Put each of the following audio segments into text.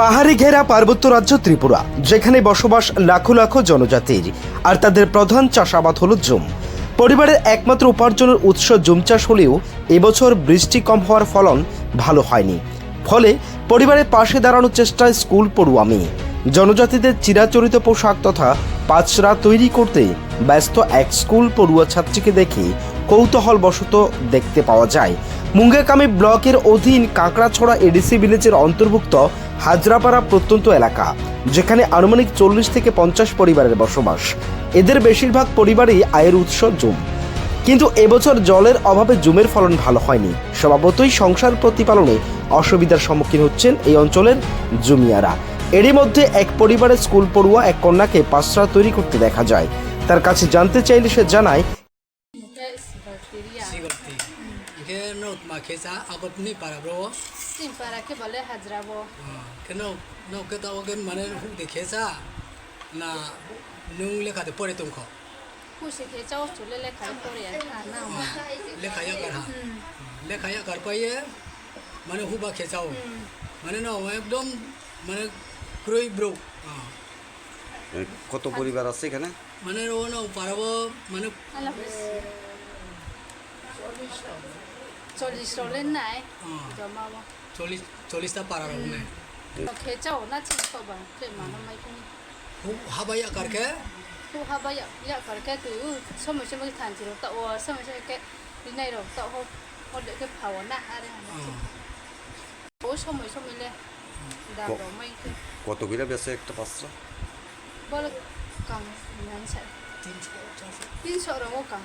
পাহাড়ি ঘেরা পার্বত্য রাজ্য ত্রিপুরা, যেখানে বসবাস লাখো লাখো জনজাতির, আর তাদের প্রধান চাষাবাদ হল জুম। পরিবারের একমাত্র উপার্জনের উৎস জুম চাষ হলেও এবছর বৃষ্টি কম হওয়ার ফলন ভালো হয়নি। ফলে পরিবারের পাশে দাঁড়ানোর চেষ্টায় স্কুল পড়ুয়া মেয়ে। জনজাতিদের চিরাচরিত পোশাক তথা পাঁচরা তৈরি করতে ব্যস্ত এক স্কুল পড়ুয়া ছাত্রীকে দেখে কৌতূহলবশত দেখতে পাওয়া যায়। মুঙ্গাকামি ব্লকের অধীন কাঁকড়াছড়া এডিসি ভিলেজের অন্তর্ভুক্ত হাজরাপাড়া প্রত্যন্ত এলাকা, যেখানে আনুমানিক চল্লিশ থেকে পঞ্চাশ পরিবারের বসবাস। এদের বেশিরভাগ পরিবারই আয়ের উৎস জুম। কিন্তু এবছর জলের অভাবে জুমের ফলন ভালো হয়নি। স্বভাবতই সংসার প্রতিপালনে অসুবিধার সম্মুখীন হচ্ছেন এই অঞ্চলের জুমিয়ারা। এরই মধ্যে এক পরিবারের স্কুল পড়ুয়া এক কন্যাকে পাঁচরা তৈরি করতে দেখা যায়। তার কাছে জানতে চাইলে সে জানায় Ke no ma kesa agot ni para bro. Sim, para que vale hajrabo. Ke no no ke ta ogen mane hu de kesa na nung le ka de pore tum kho. Kusi ke chao chule le khai pore ya na ma. Le khaya kar ha. Le khaya kar pa ye mane hu ba kesa ho. মানে no একদম মানে ক্রই bro কত পরিবার আছে এখানে মানে ও না পারব মানে Ala pues. চল্লিশ চলে নাই জমাবো চল্লিশ চল্লিশটা পারার মানে খে চাও না চিন পাবা তে মানো মাই কুনি হু হাবাইয়া কারকে ta o so mo se ke ni nai ro ta ho ho de ke phaw na ha re ha o so mo so mi le da ro mai ke কত করে বেছে একটা পাঁচটা bol kang nan sa তিনশো so ro mo kang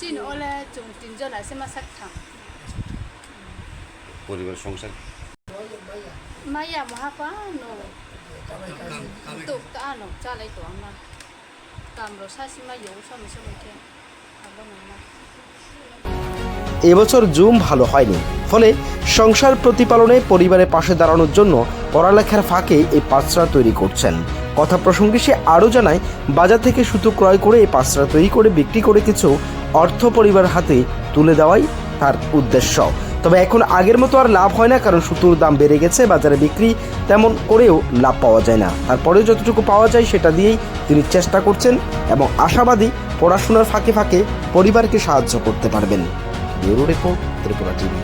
চিন আছে পরিবার সংসার? মাইয়া তো চালাই তো কামরো এবছর জুম ভালো হয়নি। ফলে সংসার প্রতিপালনে পরিবারের পাশে দাঁড়ানোর জন্য পড়ালেখার ফাঁকে এই পাঁচরা তৈরি করছেন। কথা প্রসঙ্গে সে আরও জানায়, বাজার থেকে সুতো ক্রয় করে এই পাঁচরা তৈরি করে বিক্রি করে কিছু অর্থ পরিবার হাতে তুলে দেওয়াই তার উদ্দেশ্য। তবে এখন আগের মতো আর লাভ হয় না, কারণ সুতোর দাম বেড়ে গেছে, বাজারে বিক্রি তেমন করেও লাভ পাওয়া যায় না। তারপরেও যতটুকু পাওয়া যায় সেটা দিয়েই তিনি চেষ্টা করছেন এবং আশাবাদী পড়াশোনার ফাঁকে ফাঁকে পরিবারকে সাহায্য করতে পারবেন। Bureau report Tripura TV.